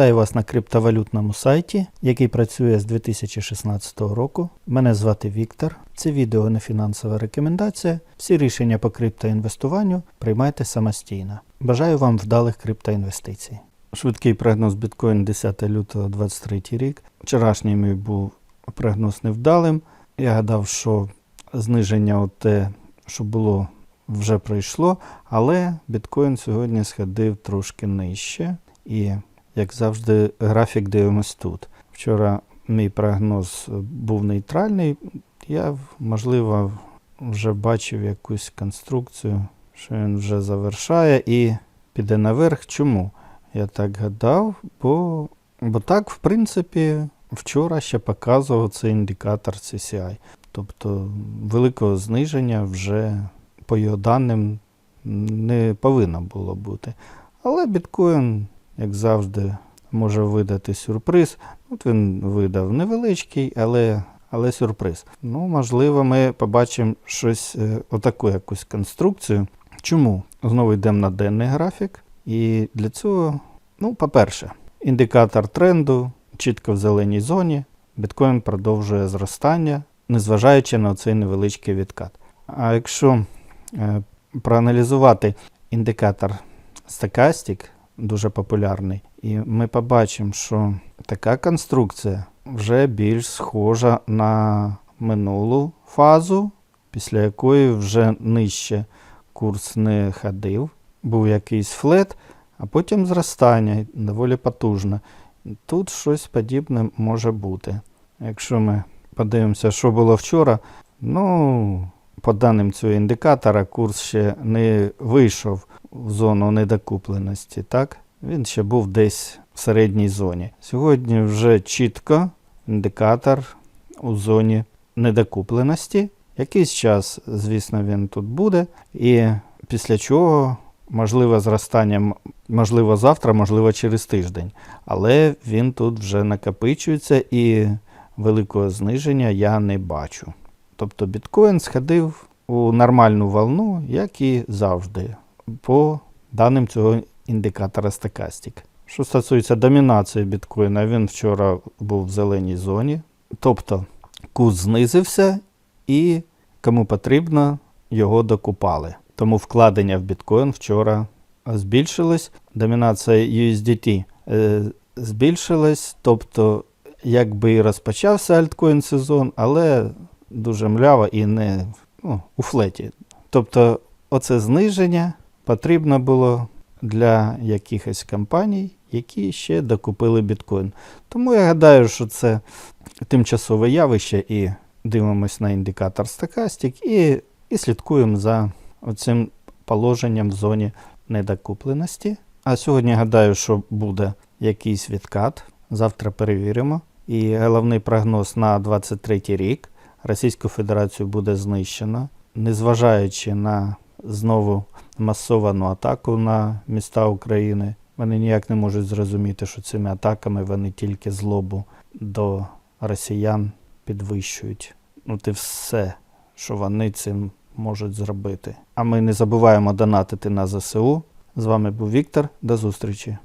Вітаю вас на криптовалютному сайті, який працює з 2016 року. Мене звати Віктор. Це відео не фінансова рекомендація. Всі рішення по криптоінвестуванню приймайте самостійно. Бажаю вам вдалих криптоінвестицій. Швидкий прогноз біткоін 10 лютого 2023 рік. Вчорашній мій був прогноз невдалим. Я гадав, що зниження те, що було, вже пройшло, але біткоін сьогодні сходив трошки нижче. І, як завжди, графік дивимось тут. Вчора мій прогноз був нейтральний. Я, можливо, вже бачив якусь конструкцію, що він вже завершає і піде наверх. Чому? Я так гадав, бо, бо так, в принципі, вчора ще показував цей індикатор CCI. Тобто великого зниження вже по його даним не повинно було бути. Але біткоін, як завжди, може видати сюрприз. От він видав невеличкий, але, але сюрприз. Ну, можливо, ми побачимо щось, е, отаку якусь конструкцію. Чому? Знову йдемо на денний графік. І для цього, ну, по-перше, індикатор тренду чітко в зеленій зоні. Біткоін продовжує зростання, незважаючи на цей невеличкий відкат. А якщо е, проаналізувати індикатор Stochastic, дуже популярний, і ми побачимо, що така конструкція вже більш схожа на минулу фазу, після якої вже нижче курс не ходив, був якийсь флет, а потім зростання доволі потужне. Тут щось подібне може бути. Якщо ми подивимося, що було вчора, ну, по даним цього індикатора, курс ще не вийшов в зону недокупленості, так? Він ще був десь в середній зоні. Сьогодні вже чітко індикатор у зоні недокупленості. Якийсь час, звісно, він тут буде. І після чого можливе зростання, можливо, завтра, можливо, через тиждень. Але він тут вже накопичується і великого зниження я не бачу. Тобто біткоін сходив у нормальну волну, як і завжди, по даним цього індикатора Stochastic. Що стосується домінації біткоїна, він вчора був в зеленій зоні. Тобто курс знизився і кому потрібно, його докупали. Тому вкладення в біткоін вчора збільшилось. Домінація USDT е, збільшилась. Тобто, якби і розпочався альткоін сезон, але дуже мляво і не ну, у флеті. Тобто, оце зниження потрібно було для якихось компаній, які ще докупили біткоін. Тому я гадаю, що це тимчасове явище, і дивимось на індикатор Stochastic і, і слідкуємо за цим положенням в зоні недокупленості. А сьогодні гадаю, що буде якийсь відкат. Завтра перевіримо. І головний прогноз на 23 рік Російську Федерацію буде знищено, незважаючи на знову масовану атаку на міста України. Вони ніяк не можуть зрозуміти, що цими атаками вони тільки злобу до росіян підвищують. Ну, ти все, що вони цим можуть зробити. А ми не забуваємо донатити на ЗСУ. З вами був Віктор. До зустрічі.